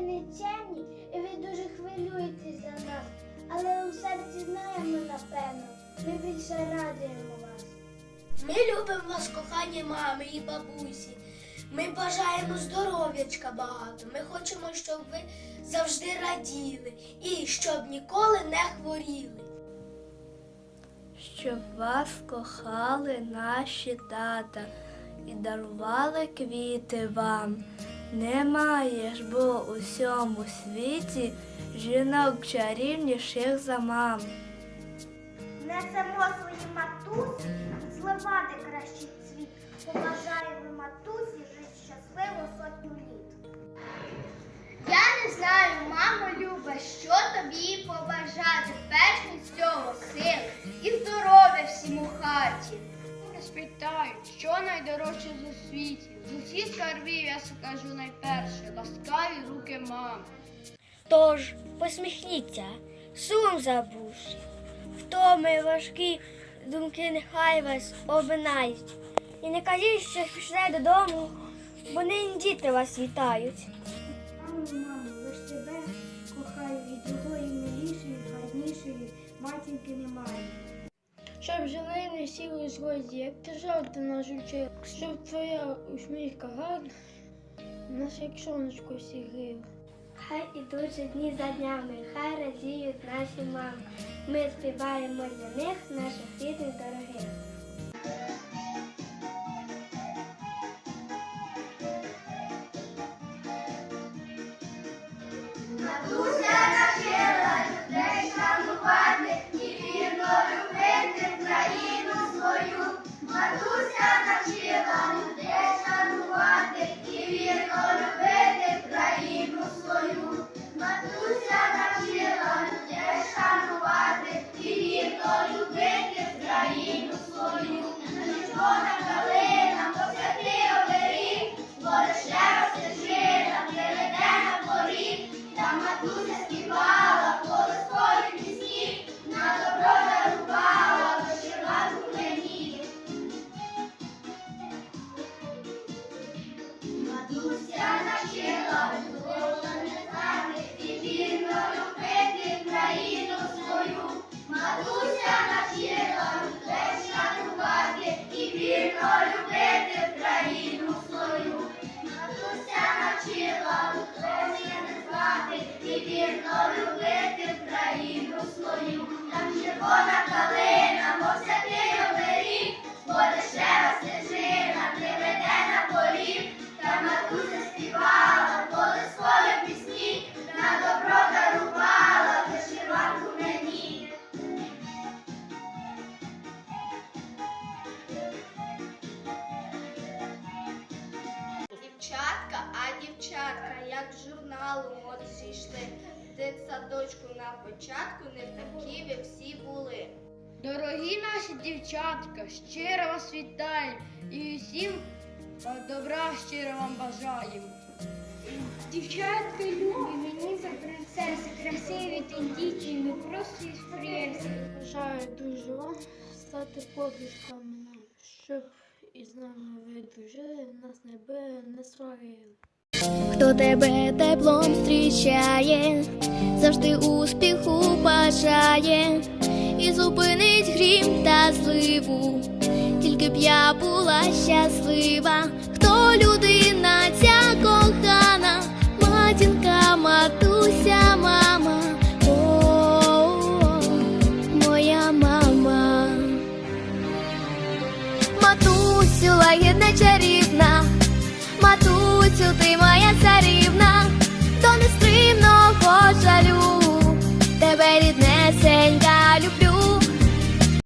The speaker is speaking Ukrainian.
нечемні, і ви дуже хвилюєтесь за нас. Але у серці знаємо, напевно, ми більше радуємо вас. Ми любимо вас, кохані мами і бабусі. Ми бажаємо здоров'ячка багато. Ми хочемо, щоб ви завжди раділи і щоб ніколи не хворіли. Щоб вас кохали наші тата і дарували квіти вам. Немає ж бо у всьому світі жінок чарівніших за мам. Несемо свої матусі, зливати кращий цвіт. Побажаємо матусі жити щасливо сотню літ. Я не знаю, мамо Люба, що тобі побажати. Перш із цього сил і здоров'я всім у хаті. Мене спитають, що найдорожче з світі. З усіх скарбів я скажу найперше, ласкаві руки мами. Тож посміхніться, сум забувши, втоми важкі думки нехай вас обминають. І не кажіть, що пішли додому, бо нині діти вас вітають. Мамо, мамо, лиш тебе кохаю від другої милішої, гарнішої матінки немає. Щоб жили не сіли згоді, як ти жовта нас учила, щоб твоя усмішка гарна, нас як сонечко сігріла. Хай ідуть дні за днями, хай радіють наші мами. Ми співаємо для них наших рідних дорогих. І вірно любити країну свою. Там червона калина, мов святий оберіг, Боришева стежина приведе на поріг. Та матуся співала колискові пісні, на добро дарувала вишиванку мені. Дівчатка, дівчатка, як з журналу от зійшли. Дитсадочку на початку не такі ви всі були. Дорогі наші дівчатка, щиро вас вітаємо і усім добра щиро вам бажаємо. Дівчатка любі, мені за принцеси, красиві тендітні, ми просто із преси. Бажаю дуже вам стати подвірками нам, щоб із нами ви дружили, нас не били, не сварили хто тебе теплом зустрічає, завжди успіху бажає. І зупинить грім та зливу, тільки б я була щаслива, хто людина ця кохана, матінка, матуся, мама, о, моя мама, матусю лагідна чарівна. Матусю, ти моя